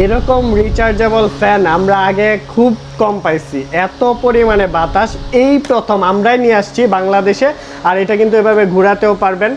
এরকম rechargeable fan আমরা আগে খুব কম পাইছি। এত পরিমাণে বাতাস, এই প্রথম আমরাই নিয়ে আসছি বাংলাদেশে, আর এটা কিন্তু এভাবে ঘোরাতেও পারবেন।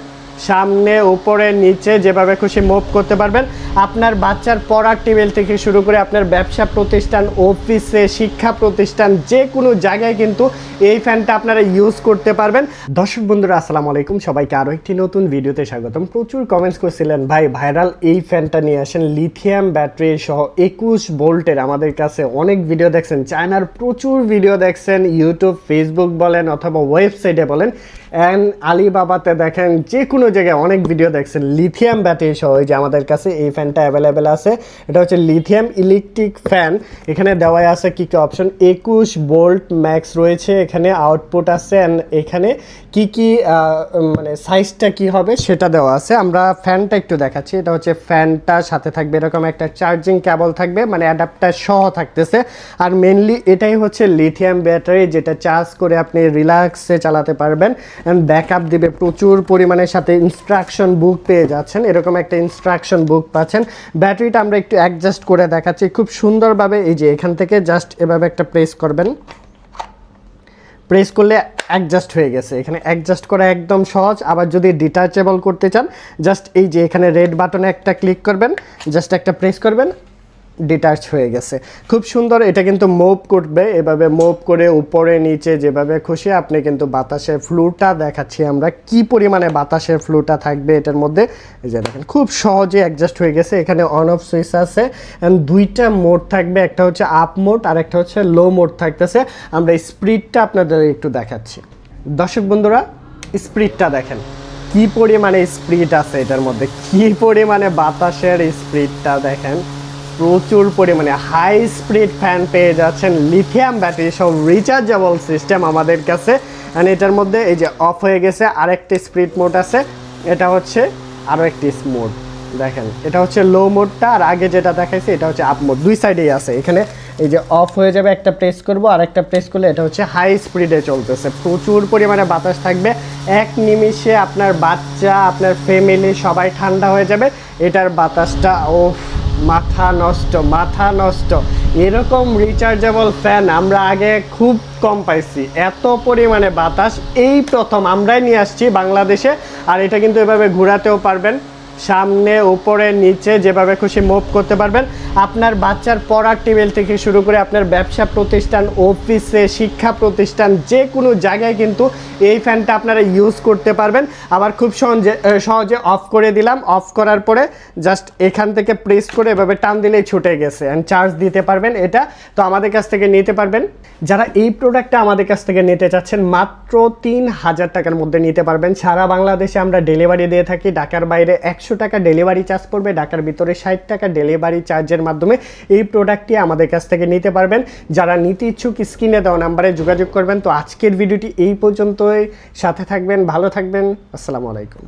সামনে, উপরে, নিচে যেভাবে খুশি মুভ করতে পারবেন। আপনার বাচ্চার পড়ার টেবিল থেকে শুরু করে আপনার ব্যবসা প্রতিষ্ঠান অফিসে শিক্ষা প্রতিষ্ঠান, যে কোনো জায়গায় কিন্তু এই ফ্যানটা আপনারা ইউজ করতে পারবেন। দর্শক বন্ধুরা, আসসালামু আলাইকুম। সবাইকে আরও একটি নতুন ভিডিওতে স্বাগতম। প্রচুর কমেন্টস করছিলেন। ভাই ভাইরাল এই ফ্যানটা নিয়ে আসেন। লিথিয়াম ব্যাটারি সহ একুশ ভোল্টের আমাদের কাছে অনেক ভিডিও দেখছেন। চায়নার প্রচুর ভিডিও দেখছেন। ইউটিউব ফেসবুক বলেন অথবা ওয়েবসাইটে বলেন। অ্যান্ড আলিবাবাতে দেখেন যে কোনো জায়গায় অনেক ভিডিও দেখছেন। লিথিয়াম ব্যাটারি সহ যে আমাদের কাছে এই ফ্যানটা অ্যাভেলেবেল আছে। এটা হচ্ছে লিথিয়াম ইলেকট্রিক ফ্যান এখানে দেওয়াই আছে কী কী অপশন একুশ বোল্ট ম্যাক্স রয়েছে, এখানে আউটপুট আছে। অ্যান্ড এখানে কি কি মানে সাইজটা কি হবে সেটা দেওয়া আছে। আমরা ফ্যানটা একটু দেখাচ্ছি। এটা হচ্ছে ফ্যানটা সাথে থাকবে এরকম একটা চার্জিং কেবল থাকবে মানে অ্যাডাপ্টার সহ থাকতেছে। আর মেনলি এটাই হচ্ছে লিথিয়াম ব্যাটারি যেটা চার্জ করে আপনি রিল্যাক্সে চালাতে পারবেন। অ্যান্ড ব্যাকআপ দেবে, প্রচুর পরিমাণের সাথে ইনস্ট্রাকশন বুক পেয়ে যাচ্ছেন। এরকম একটা ইনস্ট্রাকশন বুক পাচ্ছেন। ব্যাটারিটা আমরা একটু অ্যাডজাস্ট করে দেখাচ্ছি। খুব সুন্দরভাবে এই যে এখান থেকে জাস্ট এভাবে একটা প্রেস করবেন। প্রেস করলে অ্যাডজাস্ট হয়ে গেছে। এখানে অ্যাডজাস্ট করা একদম সহজ। আবার যদি ডিটাচেবল করতে চান জাস্ট এই যে এখানে রেড বাটনে একটা ক্লিক করবেন। জাস্ট একটা প্রেস করবেন। ডিটাচ হয়ে গেছে। খুব সুন্দর, এটা কিন্তু মুভ করবে, এভাবে মুভ করে উপরে, নিচে যেভাবে খুশি আপনি কিন্তু বাতাসের ফ্লুটা দেখাচ্ছি আমরা। কি পরিমাণে বাতাসের ফ্লুটা থাকবে এটার মধ্যে? এই যে দেখেন, খুব সহজে অ্যাডজাস্ট হয়ে গেছে। এখানে অন অফ সুইচ আছে। অ্যান্ড দুইটা মোড থাকবে, একটা হচ্ছে আপ মোড আর একটা হচ্ছে লো মোড থাকতেছে। আমরা স্পিডটা আপনাদের একটু দেখাচ্ছি। দর্শক বন্ধুরা স্পিডটা দেখেন, কি পরিমাণে স্পিড আছে এটার মধ্যে? কি পরিমাণে বাতাসের স্পিডটা দেখেন? প্রচুর পরিমাণে হাই স্পিড ফ্যান পেয়ে যাচ্ছেন লিথিয়াম ব্যাটারি সব রিচার্জেবল সিস্টেম আমাদের কাছে। অ্যান্ড এটার মধ্যে এই যে অফ হয়ে গেছে, আরেকটি স্পিড মোড আছে। এটা হচ্ছে আরও একটি মোড দেখেন, এটা হচ্ছে লো মোডটা আর আগে যেটা দেখাইছে, এটা হচ্ছে আপ মোড দুই সাইডেই আছে। এখানে এই যে অফ হয়ে যাবে, একটা প্রেস করব, আর একটা প্রেস করলে এটা হচ্ছে হাই স্পিডে চলতেছে। প্রচুর পরিমাণে বাতাস থাকবে। এক নিমিষে আপনার বাচ্চা, আপনার ফ্যামিলি সবাই ঠান্ডা হয়ে যাবে। এটার বাতাসটা ও মাথা নষ্ট মাথা নষ্ট। এরকম রিচার্জেবল ফ্যান আমরা আগে খুব কম পাইছি। এত পরিমাণে বাতাস, এই প্রথম আমরাই নিয়ে আসছি বাংলাদেশে। আর এটা কিন্তু এভাবে ঘোরাতেও পারবেন। সামনে, উপরে, নিচে যেভাবে খুশি মুভ করতে পারবেন। আপনার বাচ্চার পড়ার টেবিল থেকে শুরু করে আপনার ব্যবসা প্রতিষ্ঠান অফিসে শিক্ষা প্রতিষ্ঠান, যে কোনো জায়গায় কিন্তু এই ফ্যানটা আপনারা ইউজ করতে পারবেন। আবার খুব সহজে সহজে অফ করে দিলাম। অফ করার পরে জাস্ট এখান থেকে প্রেস করে এভাবে টান দিলেই ছুটে গেছে অ্যান্ড চার্জ দিতে পারবেন এটা। তো আমাদের কাছ থেকে নিতে পারবেন। যারা এই প্রোডাক্টটা আমাদের কাছ থেকে নিতে চাচ্ছেন, মাত্র তিন হাজার টাকার মধ্যে নিতে পারবেন। সারা বাংলাদেশে আমরা ডেলিভারি দিয়ে থাকি, ঢাকার বাইরে একশো টাকা ডেলিভারি চার্জ পড়বে, ঢাকার ভিতরে ষাট টাকা ডেলিভারি চার্জের মাধ্যমে এই প্রোডাক্টটি আমাদের কাছ থেকে নিতে পারবেন। যারা নিতে ইচ্ছুক স্ক্রিনে দেওয়া নাম্বারে যোগাযোগ করবেন। তো আজকের ভিডিওটি এই পর্যন্তই। সাথে থাকবেন, ভালো থাকবেন। আসসালামু আলাইকুম।